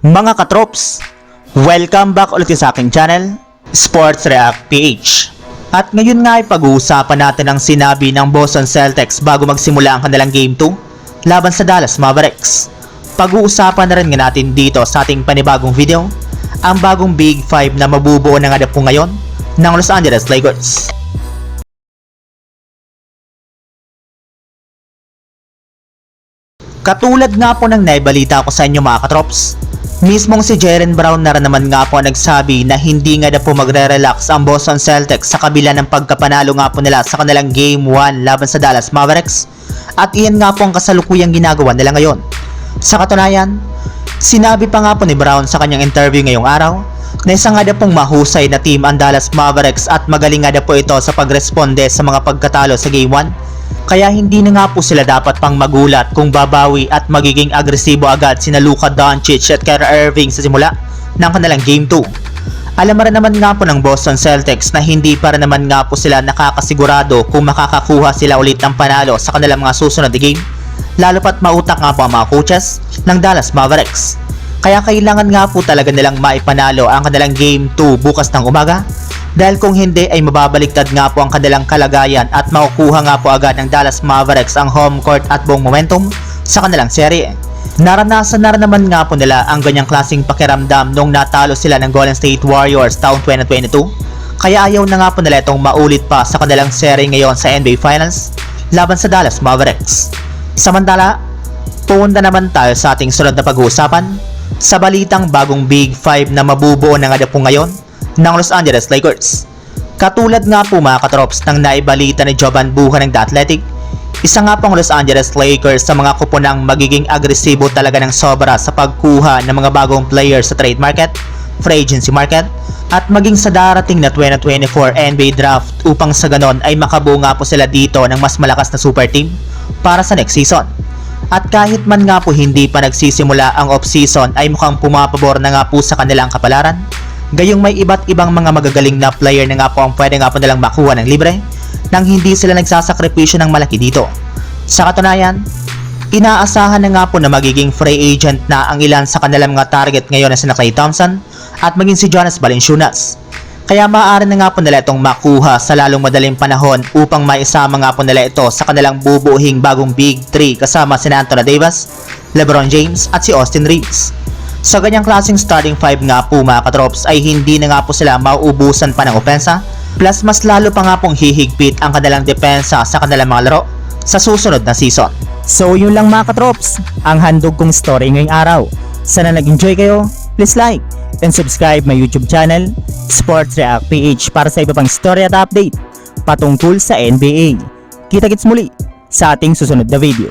Mga katrops, welcome back ulit sa aking channel, Sports React PH. At ngayon nga ay pag-uusapan natin ang sinabi ng Boston Celtics bago magsimula ang kanilang Game 2 laban sa Dallas Mavericks. Pag-uusapan na rin nga natin dito sa ating panibagong video, ang bagong Big 5 na mabubuo na nga po ngayon ng Los Angeles Lakers. Katulad nga po ng naibalita ko sa inyo mga katrops, mismong si Jaren Brown na naman nga po nagsabi na hindi nga na po magre-relax ang Boston Celtics sa kabila ng pagkapanalo nga po nila sa kanilang Game 1 laban sa Dallas Mavericks at iyan nga po ang kasalukuyang ginagawa nila ngayon. Sa katunayan, sinabi pa nga po ni Brown sa kanyang interview ngayong araw na isa nga pong mahusay na team ang Dallas Mavericks at magaling nga po ito sa pagresponde sa mga pagkatalo sa Game 1 kaya hindi na nga po sila dapat pang magulat kung babawi at magiging agresibo agad sina Luka Doncic at Kyrie Irving sa simula ng kanilang Game 2. Alam rin naman nga po ng Boston Celtics na hindi para naman nga po sila nakakasigurado kung makakakuha sila ulit ng panalo sa kanilang mga susunod na game. Lalo pat mautak nga po ang mga coaches ng Dallas Mavericks. Kaya kailangan nga po talaga nilang maipanalo ang kanilang Game 2 bukas ng umaga dahil kung hindi ay mababaliktad nga po ang kanilang kalagayan at makukuha nga po agad ng Dallas Mavericks ang home court at buong momentum sa kanilang serye. Naranasan na naman nga po nila ang ganyang klaseng pakiramdam nung natalo sila ng Golden State Warriors taong 2022 kaya ayaw na nga po nila itong maulit pa sa kanilang serye ngayon sa NBA Finals laban sa Dallas Mavericks. Samantala, punta naman tayo sa ating sunod na pag-uusapan sa balitang bagong Big 5 na mabubuo na nga po ngayon ng Los Angeles Lakers. Katulad nga po mga katrops ng naibalita ni Jovan Buha ng The Athletic, isa nga pong Los Angeles Lakers sa mga kupunang magiging agresibo talaga ng sobra sa pagkuha ng mga bagong players sa trade market, free agency market, at maging sa darating na 2024 NBA Draft upang sa ganon ay makabuo nga po sila dito ng mas malakas na super team para sa next season. At kahit man nga po hindi pa nagsisimula ang off-season ay mukhang pumapabor na nga po sa kanilang kapalaran Gayong may iba't ibang mga magagaling na player na nga po ang pwede nga po nilang makuha ng libre nang hindi sila nagsasakripisyo ng malaki dito. Sa katunayan, inaasahan na nga po na magiging free agent na ang ilan sa kanilang mga target ngayon na sina Clay Thompson at maging si Jonas Valanciunas. Kaya maaari na nga po nila itong makuha sa lalong madaling panahon upang maisama nga po nila ito sa kanilang bubuhing bagong Big 3 kasama si Anthony Davis, LeBron James at si Austin Reeves. Sa ganyang klaseng starting 5 nga po mga katrops ay hindi na nga po sila mauubusan pa ng opensa plus mas lalo pa nga pong hihigpit ang kanilang depensa sa kanilang mga laro sa susunod na season. So yun lang mga katrops, ang handog kong story ngayong araw. Sana nag-enjoy kayo, please like and subscribe my YouTube channel, Sports React PH para sa iba pang story at update patungkol sa NBA. Kita-kits muli sa ating susunod na video.